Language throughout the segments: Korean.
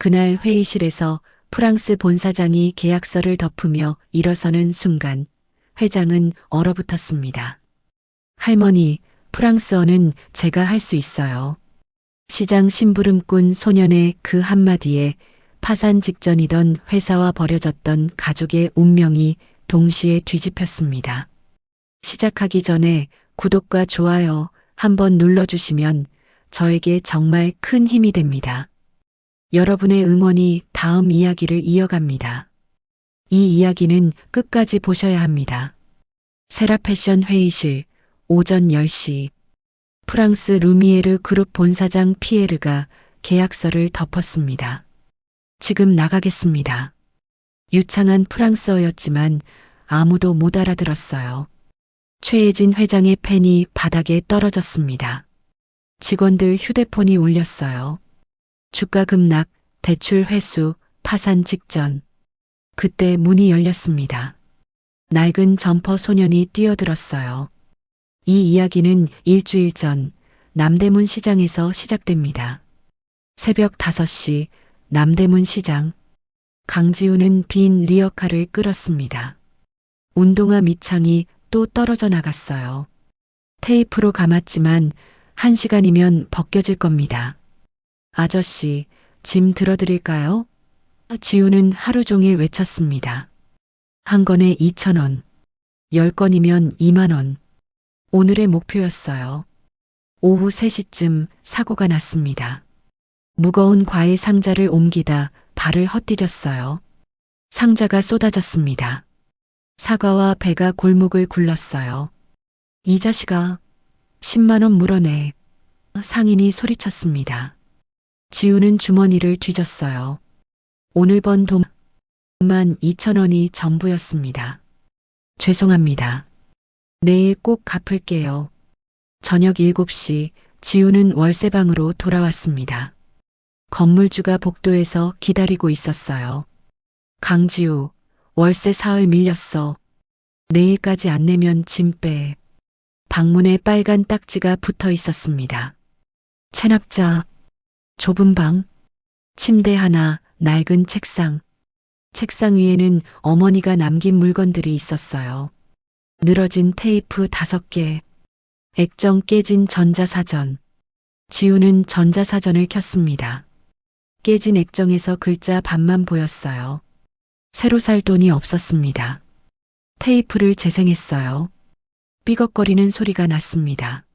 그날 회의실에서 프랑스 본사장이 계약서를 덮으며 일어서는 순간 회장은 얼어붙었습니다. 할머니, 프랑스어는 제가 할 수 있어요. 시장 심부름꾼 소년의 그 한마디에 파산 직전이던 회사와 버려졌던 가족의 운명이 동시에 뒤집혔습니다. 시작하기 전에 구독과 좋아요 한번 눌러주시면 저에게 정말 큰 힘이 됩니다. 여러분의 응원이 다음 이야기를 이어갑니다. 이 이야기는 끝까지 보셔야 합니다. 세라 패션 회의실 오전 10시 프랑스 루미에르 그룹 본사장 피에르가 계약서를 덮었습니다. 지금 나가겠습니다. 유창한 프랑스어였지만 아무도 못 알아들었어요. 최혜진 회장의 펜이 바닥에 떨어졌습니다. 직원들 휴대폰이 울렸어요. 주가 급락, 대출 회수, 파산 직전. 그때 문이 열렸습니다. 낡은 점퍼 소년이 뛰어들었어요. 이 이야기는 일주일 전 남대문 시장에서 시작됩니다. 새벽 5시 남대문 시장. 강지우는 빈 리어카를 끌었습니다. 운동화 밑창이 또 떨어져 나갔어요. 테이프로 감았지만 한 시간이면 벗겨질 겁니다. 아저씨, 짐 들어드릴까요? 지우는 하루 종일 외쳤습니다. 한 건에 2천원, 열 건이면 2만원. 오늘의 목표였어요. 오후 3시쯤 사고가 났습니다. 무거운 과일 상자를 옮기다 발을 헛디뎠어요. 상자가 쏟아졌습니다. 사과와 배가 골목을 굴렀어요. 이 자식아, 10만원 물어내. 상인이 소리쳤습니다. 지우는 주머니를 뒤졌어요. 오늘 번 돈만 2천 원이 전부였습니다. 죄송합니다. 내일 꼭 갚을게요. 저녁 7시 지우는 월세방으로 돌아왔습니다. 건물주가 복도에서 기다리고 있었어요. 강지우, 월세 사흘 밀렸어. 내일까지 안 내면 짐 빼. 방문에 빨간 딱지가 붙어 있었습니다. 체납자, 좁은 방, 침대 하나, 낡은 책상. 책상 위에는 어머니가 남긴 물건들이 있었어요. 늘어진 테이프 다섯 개, 액정 깨진 전자사전. 지우는 전자사전을 켰습니다. 깨진 액정에서 글자 반만 보였어요. 새로 살 돈이 없었습니다. 테이프를 재생했어요. 삐걱거리는 소리가 났습니다.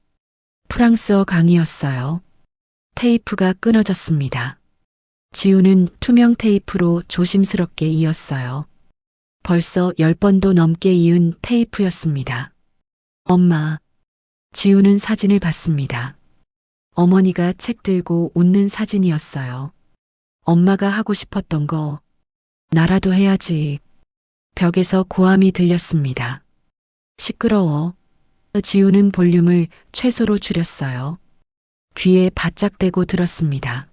프랑스어 강의였어요. 테이프가 끊어졌습니다. 지우는 투명 테이프로 조심스럽게 이었어요. 벌써 열 번도 넘게 이은 테이프였습니다. 엄마. 지우는 사진을 봤습니다. 어머니가 책 들고 웃는 사진이었어요. 엄마가 하고 싶었던 거, 나라도 해야지. 벽에서 고함이 들렸습니다. 시끄러워. 지우는 볼륨을 최소로 줄였어요. 귀에 바짝 대고 들었습니다.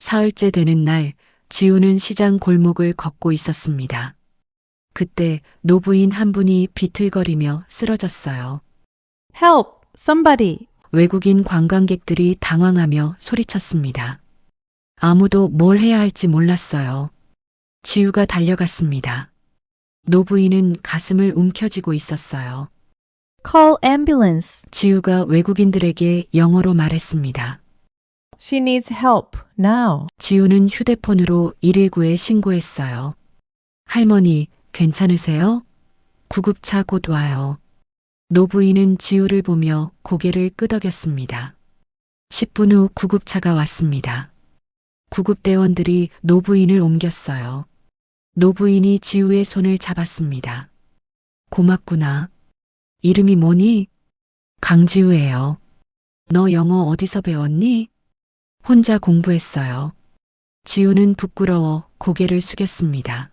사흘째 되는 날, 지우는 시장 골목을 걷고 있었습니다. 그때 노부인 한 분이 비틀거리며 쓰러졌어요. Help! Somebody! 외국인 관광객들이 당황하며 소리쳤습니다. 아무도 뭘 해야 할지 몰랐어요. 지우가 달려갔습니다. 노부인은 가슴을 움켜쥐고 있었어요. Call ambulance. 지우가 외국인들에게 영어로 말했습니다. She needs help now. 지우는 휴대폰으로 119에 신고했어요. 할머니, 괜찮으세요? 구급차 곧 와요. 노부인은 지우를 보며 고개를 끄덕였습니다. 10분 후 구급차가 왔습니다. 구급대원들이 노부인을 옮겼어요. 노부인이 지우의 손을 잡았습니다. 고맙구나. 이름이 뭐니? 강지우예요. 너 영어 어디서 배웠니? 혼자 공부했어요. 지우는 부끄러워 고개를 숙였습니다.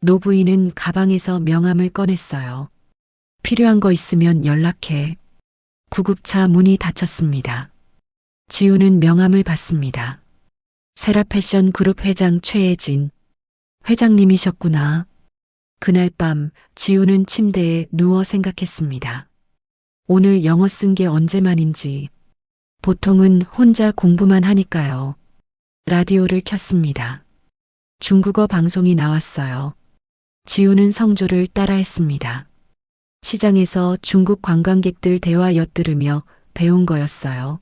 노부인은 가방에서 명함을 꺼냈어요. 필요한 거 있으면 연락해. 구급차 문이 닫혔습니다. 지우는 명함을 받습니다. 세라 패션 그룹 회장 최혜진. 회장님이셨구나. 그날 밤 지우는 침대에 누워 생각했습니다. 오늘 영어 쓴 게 언제만인지. 보통은 혼자 공부만 하니까요. 라디오를 켰습니다. 중국어 방송이 나왔어요. 지우는 성조를 따라했습니다. 시장에서 중국 관광객들 대화 엿들으며 배운 거였어요.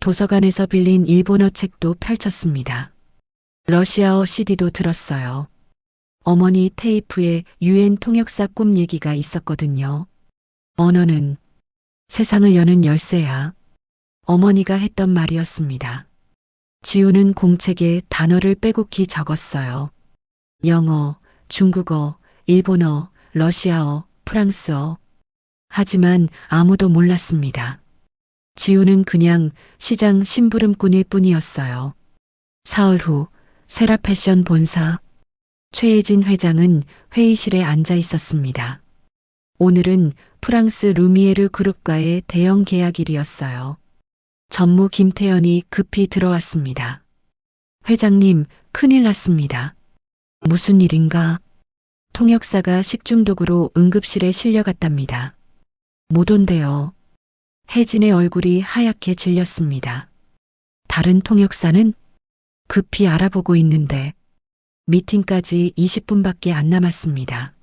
도서관에서 빌린 일본어 책도 펼쳤습니다. 러시아어 CD도 들었어요. 어머니 테이프에 유엔 통역사 꿈 얘기가 있었거든요. 언어는 세상을 여는 열쇠야. 어머니가 했던 말이었습니다. 지우는 공책에 단어를 빼곡히 적었어요. 영어, 중국어, 일본어, 러시아어, 프랑스어. 하지만 아무도 몰랐습니다. 지우는 그냥 시장 심부름꾼일 뿐이었어요. 사흘 후 세라 패션 본사 최혜진 회장은 회의실에 앉아 있었습니다. 오늘은 프랑스 루미에르 그룹과의 대형 계약일이었어요. 전무 김태연이 급히 들어왔습니다. 회장님, 큰일 났습니다. 무슨 일인가? 통역사가 식중독으로 응급실에 실려갔답니다. 못 온대요. 혜진의 얼굴이 하얗게 질렸습니다. 다른 통역사는 급히 알아보고 있는데 미팅까지 20분밖에 안 남았습니다.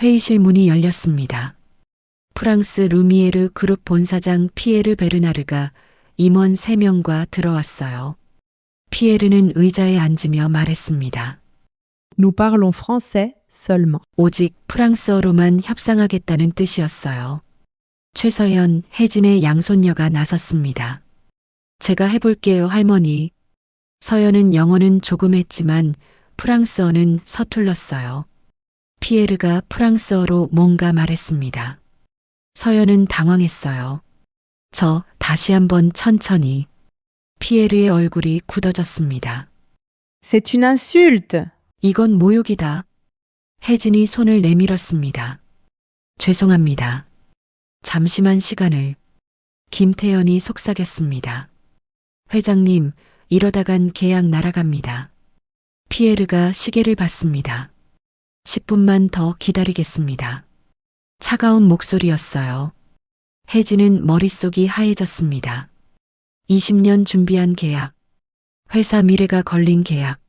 회의실 문이 열렸습니다. 프랑스 루미에르 그룹 본사장 피에르 베르나르가 임원 3명과 들어왔어요. 피에르는 의자에 앉으며 말했습니다. Nous parlons français seulement. 오직 프랑스어로만 협상하겠다는 뜻이었어요. 최서연, 혜진의 양손녀가 나섰습니다. 제가 해볼게요, 할머니. 서연은 영어는 조금 했지만 프랑스어는 서툴렀어요. 피에르가 프랑스어로 뭔가 말했습니다. 서연은 당황했어요. 저 다시 한번 천천히. 피에르의 얼굴이 굳어졌습니다. C'est une insulte. 이건 모욕이다. 혜진이 손을 내밀었습니다. 죄송합니다. 잠시만 시간을. 김태연이 속삭였습니다. 회장님, 이러다간 계약 날아갑니다. 피에르가 시계를 봤습니다. 10분만 더 기다리겠습니다. 차가운 목소리였어요. 혜진은 머릿속이 하얘졌습니다. 20년 준비한 계약. 회사 미래가 걸린 계약.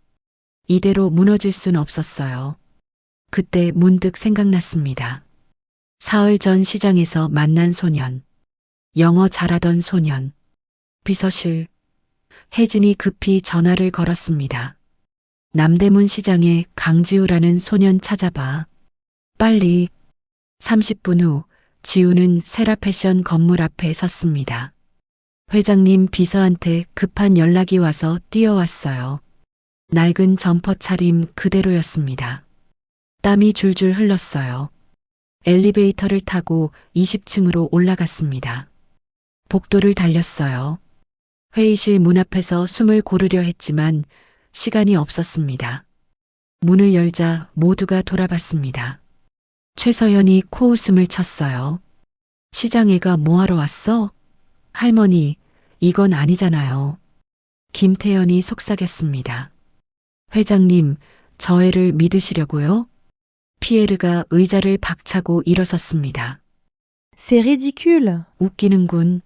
이대로 무너질 순 없었어요. 그때 문득 생각났습니다. 사흘 전 시장에서 만난 소년. 영어 잘하던 소년. 비서실. 혜진이 급히 전화를 걸었습니다. 남대문 시장에 강지우라는 소년 찾아봐. 빨리. 30분 후 지우는 세라패션 건물 앞에 섰습니다. 회장님 비서한테 급한 연락이 와서 뛰어왔어요. 낡은 점퍼 차림 그대로였습니다. 땀이 줄줄 흘렀어요. 엘리베이터를 타고 20층으로 올라갔습니다. 복도를 달렸어요. 회의실 문 앞에서 숨을 고르려 했지만 시간이 없었습니다. 문을 열자 모두가 돌아봤습니다. 최서연이 코웃음을 쳤어요. 시장애가 뭐하러 왔어? 할머니, 이건 아니잖아요. 김태연이 속삭였습니다. 회장님, 저 애를 믿으시려고요? 피에르가 의자를 박차고 일어섰습니다. C'est ridicule. 웃기는군.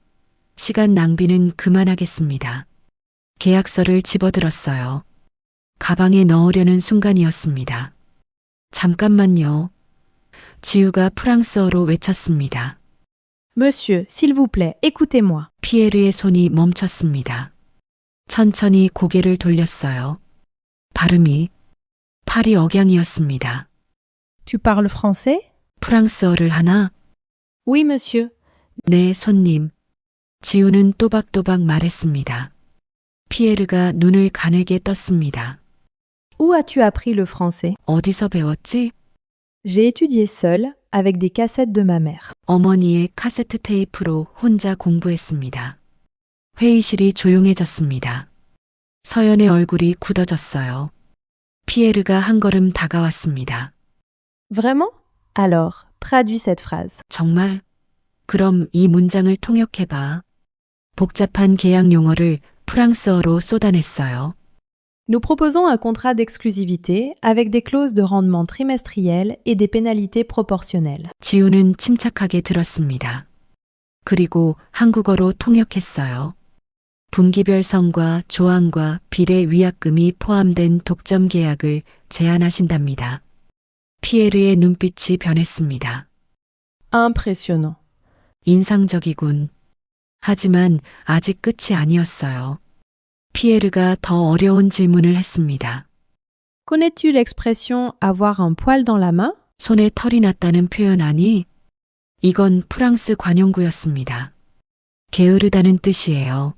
시간 낭비는 그만하겠습니다. 계약서를 집어들었어요. 가방에 넣으려는 순간이었습니다. 잠깐만요. 지우가 프랑스어로 외쳤습니다. Monsieur, s'il vous plaît, écoutez-moi. 피에르의 손이 멈췄습니다. 천천히 고개를 돌렸어요. 발음이 팔이 억양이었습니다. Tu parles français? 프랑스어를 하나? Oui, monsieur. 네, 손님. 지우는 또박또박 말했습니다. 피에르가 눈을 가늘게 떴습니다. Où as-tu appris le français 어디서 배웠지? J'ai étudié seule avec des cassettes de ma mère. 어머니의 카세트 테이프로 혼자 공부했습니다. 회의실이 조용해졌습니다. 서연의 얼굴이 굳어졌어요. 피에르가 한 걸음 다가왔습니다. Vraiment Alors, traduis cette phrase. 정말? 그럼 이 문장을 통역해봐. 복잡한 계약 용어를 프랑스어로 쏟아냈어요. Nous proposons un contrat d'exclusivité avec des clauses de rendement trimestrielles et des pénalités proportionnelles. 지우는 침착하게 들었습니다. 그리고 한국어로 통역했어요. 분기별 성과 조항과 비례 위약금이 포함된 독점 계약을 제안하신답니다. 피에르의 눈빛이 변했습니다. Impressionnant. 인상적이군. 하지만 아직 끝이 아니었어요. 피에르가 더 어려운 질문을 했습니다. Connais-tu l'expression avoir un poil dans la main 손에 털이 났다는 표현 아니? 이건 프랑스 관용구였습니다. 게으르다는 뜻이에요.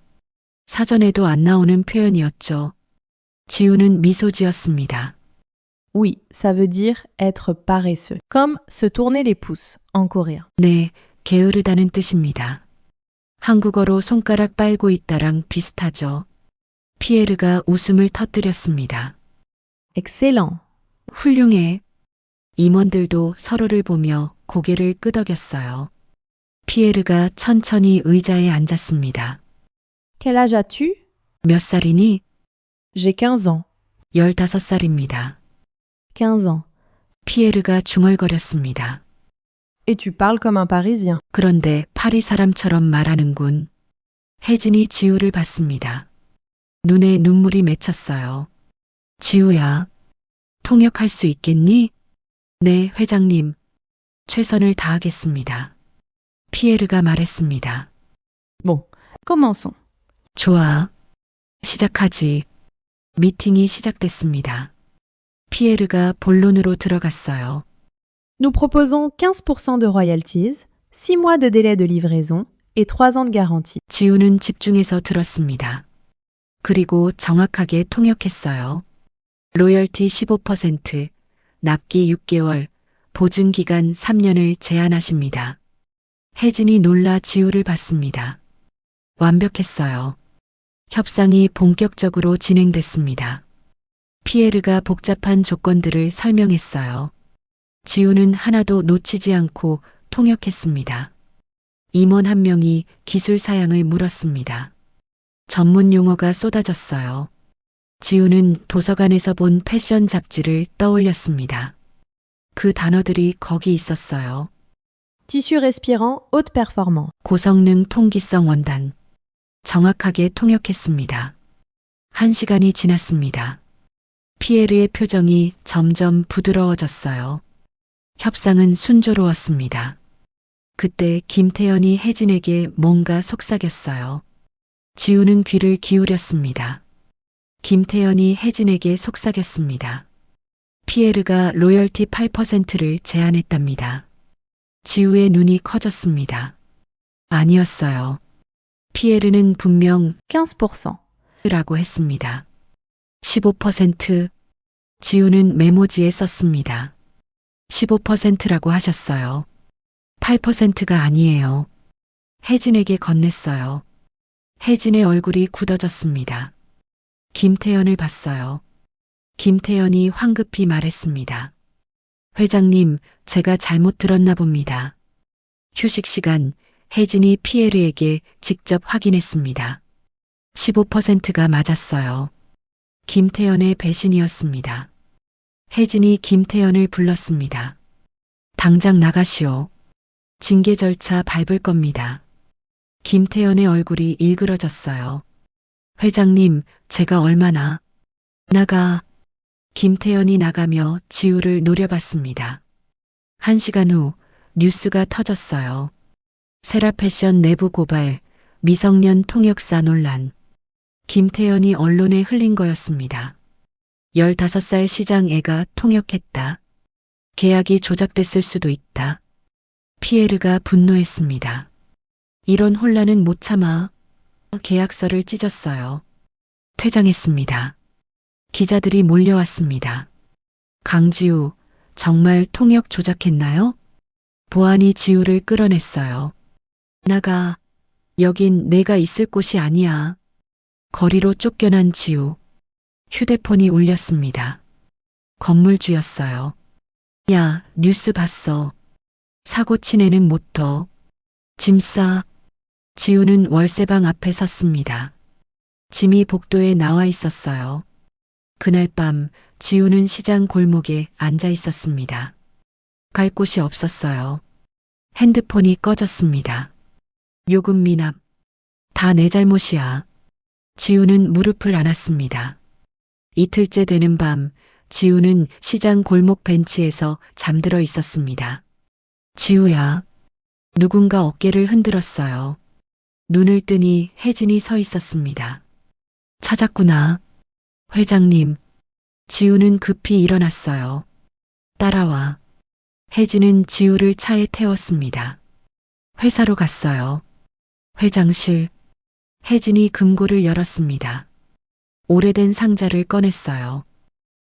사전에도 안 나오는 표현이었죠. 지우는 미소 지었습니다. Oui, ça veut dire être paresseux. Comme se tourner les pouces en coréen. 네, 게으르다는 뜻입니다. 한국어로 손가락 빨고 있다랑 비슷하죠. 피에르가 웃음을 터뜨렸습니다. Excellent. 훌륭해. 임원들도 서로를 보며 고개를 끄덕였어요. 피에르가 천천히 의자에 앉았습니다. Quel âge as-tu 몇 살이니? J'ai 15 ans. 15살입니다. 15 ans. 피에르가 중얼거렸습니다. Et tu parles comme un Parisien. 그런데 파리 사람처럼 말하는군. 혜진이 지우를 봤습니다. 눈에 눈물이 맺혔어요. 지우야, 통역할 수 있겠니? 네, 회장님. 최선을 다하겠습니다. 피에르가 말했습니다. Bon, commençons. 좋아. 시작하지. 미팅이 시작됐습니다. 피에르가 본론으로 들어갔어요. Nous proposons 15% de royalties, 6 mois de délai de livraison et 3 ans de garantie. 지우는 집중해서 들었습니다. 그리고 정확하게 통역했어요. 로열티 15%, 납기 6개월, 보증기간 3년을 제한하십니다. 혜진이 놀라 지우를 봤습니다. 완벽했어요. 협상이 본격적으로 진행됐습니다. 피에르가 복잡한 조건들을 설명했어요. 지우는 하나도 놓치지 않고 통역했습니다. 임원 한 명이 기술 사양을 물었습니다. 전문 용어가 쏟아졌어요. 지우는 도서관에서 본 패션 잡지를 떠올렸습니다. 그 단어들이 거기 있었어요. Tissu respirant haute performance. 고성능 통기성 원단. 정확하게 통역했습니다. 한 시간이 지났습니다. 피에르의 표정이 점점 부드러워졌어요. 협상은 순조로웠습니다. 그때 김태연이 혜진에게 뭔가 속삭였어요. 지우는 귀를 기울였습니다. 김태연이 혜진에게 속삭였습니다. 피에르가 로열티 8%를 제안했답니다. 지우의 눈이 커졌습니다. 아니었어요. 피에르는 분명 15%. 라고 했습니다. 15% 지우는 메모지에 썼습니다. 15%라고 하셨어요. 8%가 아니에요. 혜진에게 건넸어요. 혜진의 얼굴이 굳어졌습니다. 김태연을 봤어요. 김태연이 황급히 말했습니다. 회장님, 제가 잘못 들었나 봅니다. 휴식 시간, 혜진이 피에르에게 직접 확인했습니다. 15%가 맞았어요. 김태연의 배신이었습니다. 혜진이 김태연을 불렀습니다. 당장 나가시오. 징계 절차 밟을 겁니다. 김태연의 얼굴이 일그러졌어요. 회장님, 제가 얼마나 나가 김태연이 나가며 지우를 노려봤습니다. 한 시간 후 뉴스가 터졌어요. 세라패션 내부 고발, 미성년 통역사 논란. 김태연이 언론에 흘린 거였습니다. 15살 시장 애가 통역했다. 계약이 조작됐을 수도 있다. 피에르가 분노했습니다. 이런 혼란은 못 참아 계약서를 찢었어요. 퇴장했습니다. 기자들이 몰려왔습니다. 강지우, 정말 통역 조작했나요? 보안이 지우를 끌어냈어요. 나가, 여긴 내가 있을 곳이 아니야. 거리로 쫓겨난 지우. 휴대폰이 울렸습니다. 건물주였어요. 야, 뉴스 봤어. 사고 친 애는 못 둬. 짐 싸. 지우는 월세방 앞에 섰습니다. 짐이 복도에 나와 있었어요. 그날 밤 지우는 시장 골목에 앉아 있었습니다. 갈 곳이 없었어요. 핸드폰이 꺼졌습니다. 요금 미납. 다 내 잘못이야. 지우는 무릎을 안았습니다. 이틀째 되는 밤, 지우는 시장 골목 벤치에서 잠들어 있었습니다. 지우야. 누군가 어깨를 흔들었어요. 눈을 뜨니 혜진이 서 있었습니다. 찾았구나. 회장님. 지우는 급히 일어났어요. 따라와. 혜진은 지우를 차에 태웠습니다. 회사로 갔어요. 회장실. 혜진이 금고를 열었습니다. 오래된 상자를 꺼냈어요.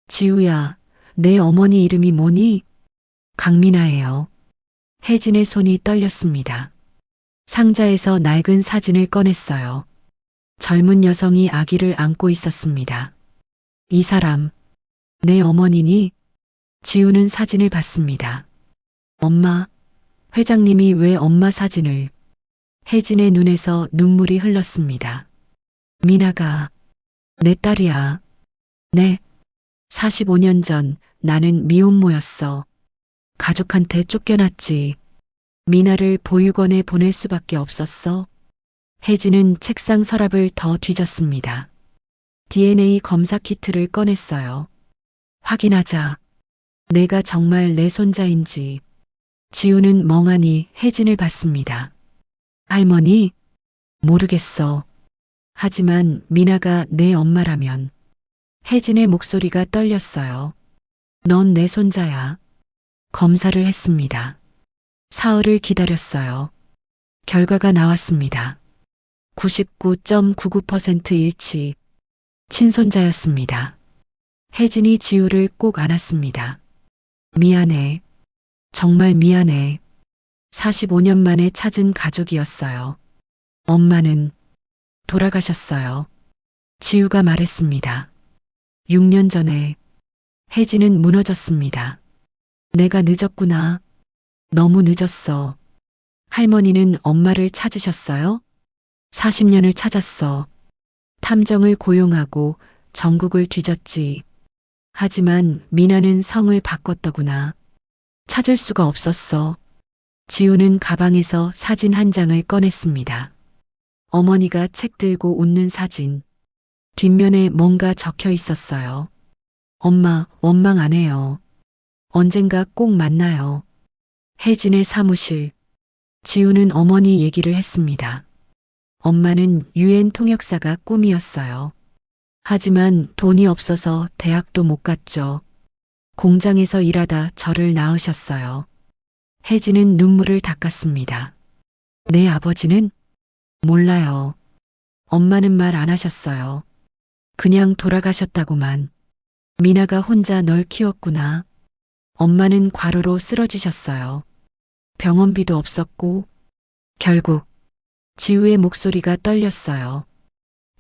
지우야, 내 어머니 이름이 뭐니? 강민아예요. 혜진의 손이 떨렸습니다. 상자에서 낡은 사진을 꺼냈어요. 젊은 여성이 아기를 안고 있었습니다. 이 사람, 내 어머니니? 지우는 사진을 봤습니다. 엄마, 회장님이 왜 엄마 사진을? 혜진의 눈에서 눈물이 흘렀습니다. 미나가, 내 딸이야. 네. 45년 전 나는 미혼모였어. 가족한테 쫓겨났지. 미나를 보육원에 보낼 수밖에 없었어. 혜진은 책상 서랍을 더 뒤졌습니다. DNA 검사 키트를 꺼냈어요. 확인하자. 내가 정말 내 손자인지. 지우는 멍하니 혜진을 봤습니다. 할머니? 모르겠어. 하지만 미나가 내 엄마라면. 혜진의 목소리가 떨렸어요. 넌 내 손자야. 검사를 했습니다. 사흘을 기다렸어요. 결과가 나왔습니다. 99.99% 일치. 친손자였습니다. 혜진이 지우를 꼭 안았습니다. 미안해. 정말 미안해. 45년 만에 찾은 가족이었어요. 엄마는 돌아가셨어요. 지우가 말했습니다. 6년 전에 혜진은 무너졌습니다. 내가 늦었구나. 너무 늦었어. 할머니는 엄마를 찾으셨어요? 40년을 찾았어. 탐정을 고용하고 전국을 뒤졌지. 하지만 미나는 성을 바꿨더구나. 찾을 수가 없었어. 지우는 가방에서 사진 한 장을 꺼냈습니다. 어머니가 책 들고 웃는 사진. 뒷면에 뭔가 적혀 있었어요. 엄마, 원망 안 해요. 언젠가 꼭 만나요. 혜진의 사무실. 지우는 어머니 얘기를 했습니다. 엄마는 유엔 통역사가 꿈이었어요. 하지만 돈이 없어서 대학도 못 갔죠. 공장에서 일하다 저를 낳으셨어요. 혜진은 눈물을 닦았습니다. 내 아버지는? 몰라요. 엄마는 말 안 하셨어요. 그냥 돌아가셨다고만. 미나가 혼자 널 키웠구나. 엄마는 과로로 쓰러지셨어요. 병원비도 없었고, 결국, 지우의 목소리가 떨렸어요.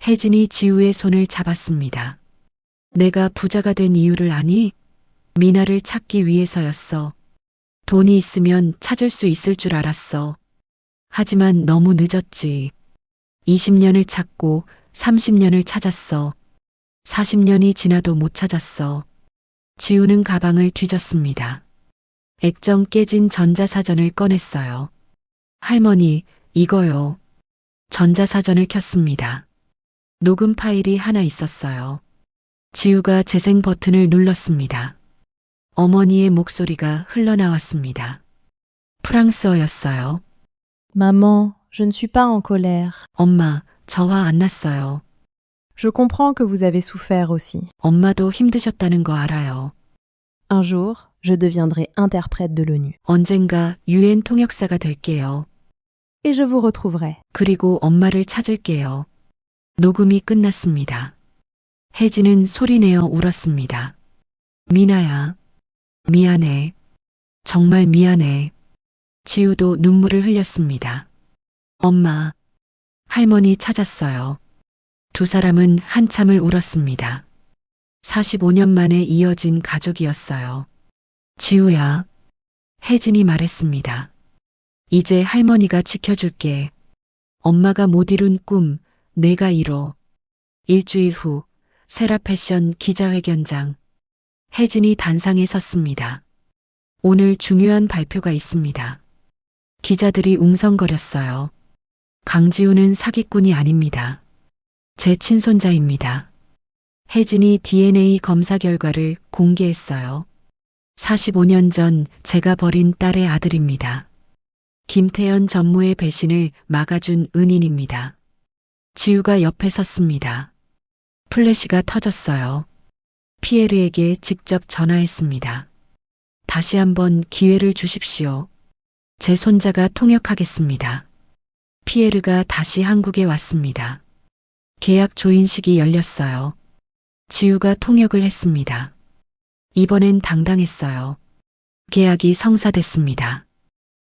혜진이 지우의 손을 잡았습니다. 내가 부자가 된 이유를 아니? 미나를 찾기 위해서였어. 돈이 있으면 찾을 수 있을 줄 알았어. 하지만 너무 늦었지. 20년을 찾고 30년을 찾았어. 40년이 지나도 못 찾았어. 지우는 가방을 뒤졌습니다. 액정 깨진 전자사전을 꺼냈어요. 할머니, 이거요. 전자사전을 켰습니다. 녹음 파일이 하나 있었어요. 지우가 재생 버튼을 눌렀습니다. 어머니의 목소리가 흘러나왔습니다. 프랑스어였어요. Maman, je ne suis pas en colère. 엄마, 저 화 안 났어요. Je comprends que vous avez souffert aussi. 엄마도 힘드셨다는 거 알아요. Un jour, je deviendrai interprète de l'ONU. 언젠가 유엔 통역사가 될게요. Et je vous retrouverai. 그리고 엄마를 찾을게요. 녹음이 끝났습니다. 혜진은 소리내어 울었습니다. 미나야, 미안해. 정말 미안해. 지우도 눈물을 흘렸습니다. 엄마, 할머니 찾았어요. 두 사람은 한참을 울었습니다. 45년 만에 이어진 가족이었어요. 지우야, 혜진이 말했습니다. 이제 할머니가 지켜줄게. 엄마가 못 이룬 꿈, 내가 이뤄. 일주일 후, 세라 패션 기자회견장. 혜진이 단상에 섰습니다. 오늘 중요한 발표가 있습니다. 기자들이 웅성거렸어요. 강지우는 사기꾼이 아닙니다. 제 친손자입니다. 혜진이 DNA 검사 결과를 공개했어요. 45년 전 제가 버린 딸의 아들입니다. 김태연 전무의 배신을 막아준 은인입니다. 지우가 옆에 섰습니다. 플래시가 터졌어요. 피에르에게 직접 전화했습니다. 다시 한번 기회를 주십시오. 제 손자가 통역하겠습니다. 피에르가 다시 한국에 왔습니다. 계약 조인식이 열렸어요. 지우가 통역을 했습니다. 이번엔 당당했어요. 계약이 성사됐습니다.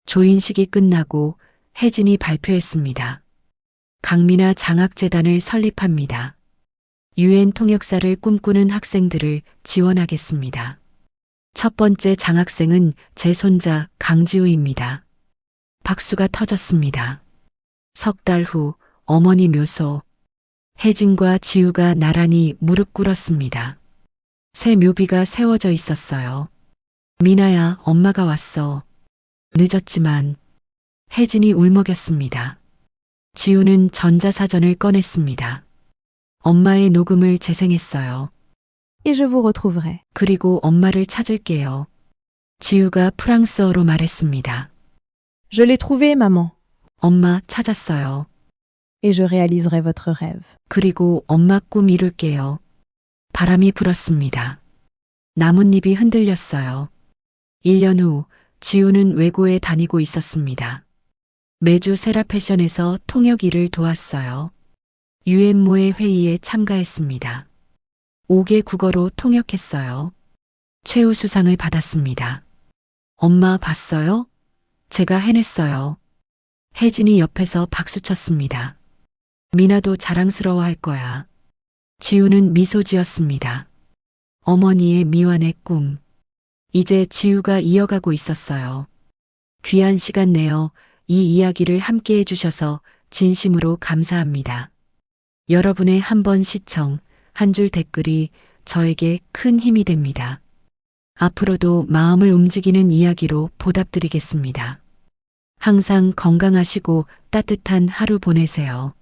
조인식이 끝나고 혜진이 발표했습니다. 강민아 장학재단을 설립합니다. 유엔 통역사를 꿈꾸는 학생들을 지원하겠습니다. 첫 번째 장학생은 제 손자 강지우입니다. 박수가 터졌습니다. 석 달 후 어머니 묘소. 혜진과 지우가 나란히 무릎 꿇었습니다. 새 묘비가 세워져 있었어요. 미나야, 엄마가 왔어. 늦었지만 혜진이 울먹였습니다. 지우는 전자사전을 꺼냈습니다. 엄마의 녹음을 재생했어요. Et je vous retrouverai. 그리고 엄마를 찾을게요. 지우가 프랑스어로 말했습니다. Je l'ai trouvé, maman. 엄마 찾았어요. Et je réaliserai votre rêve. 그리고 엄마 꿈 이룰게요. 바람이 불었습니다. 나뭇잎이 흔들렸어요. 1년 후 지우는 외고에 다니고 있었습니다. 매주 세라패션에서 통역 일을 도왔어요. 유엔모의 회의에 참가했습니다. 5개 국어로 통역했어요. 최우 수상을 받았습니다. 엄마 봤어요? 제가 해냈어요. 혜진이 옆에서 박수쳤습니다. 미나도 자랑스러워 할 거야. 지우는 미소 지었습니다. 어머니의 미완의 꿈. 이제 지우가 이어가고 있었어요. 귀한 시간 내어 이 이야기를 함께 해주셔서 진심으로 감사합니다. 여러분의 한 번 시청, 한 줄 댓글이 저에게 큰 힘이 됩니다. 앞으로도 마음을 움직이는 이야기로 보답드리겠습니다. 항상 건강하시고 따뜻한 하루 보내세요.